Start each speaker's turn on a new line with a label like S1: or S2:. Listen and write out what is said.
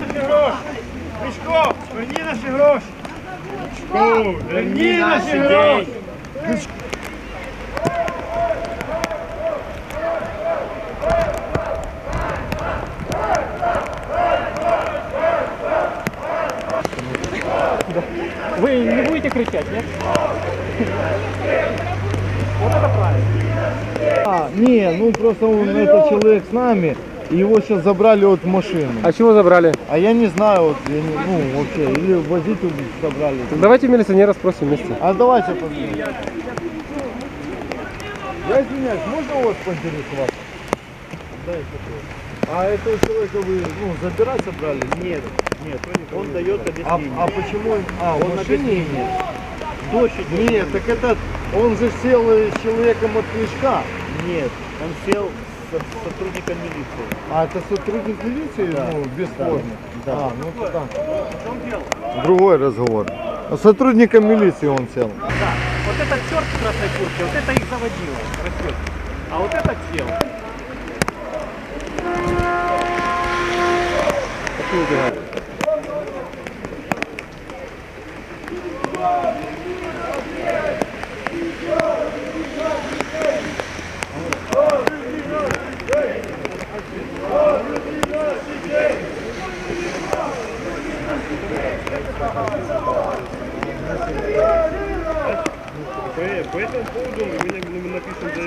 S1: Наші гроші! Мішко, верні наші гроші! Мішко, верні наші гроші!
S2: Вы не будете кричать, нет? Вот это правильно.
S3: А, не, ну просто он, этот человек с нами, и его сейчас забрали вот в машину.
S2: А чего забрали?
S3: А я не знаю, вот, я не- ну вообще, или водитель забрали.
S2: Давайте милиционера спросим вместе.
S3: А давайте посмотрим. Я извиняюсь, можно у вас поинтересоваться? Дайте такое. А этого человека вы ну, забирать собрали? Нет, нет, он дает объяснение. А, а почему? А, он машине нет. Дождь Нет, так это он же сел э, с человеком от Кличка. Нет, он сел с сотрудником милиции. А это сотрудник милиции? Ну, без формы. Да. А, ну так. Другой разговор. С сотрудником милиции он сел.
S2: Да, вот этот черт в красной куртке, вот это их заводило. А вот этот сел. Какие убегают?
S1: По, по этому поводу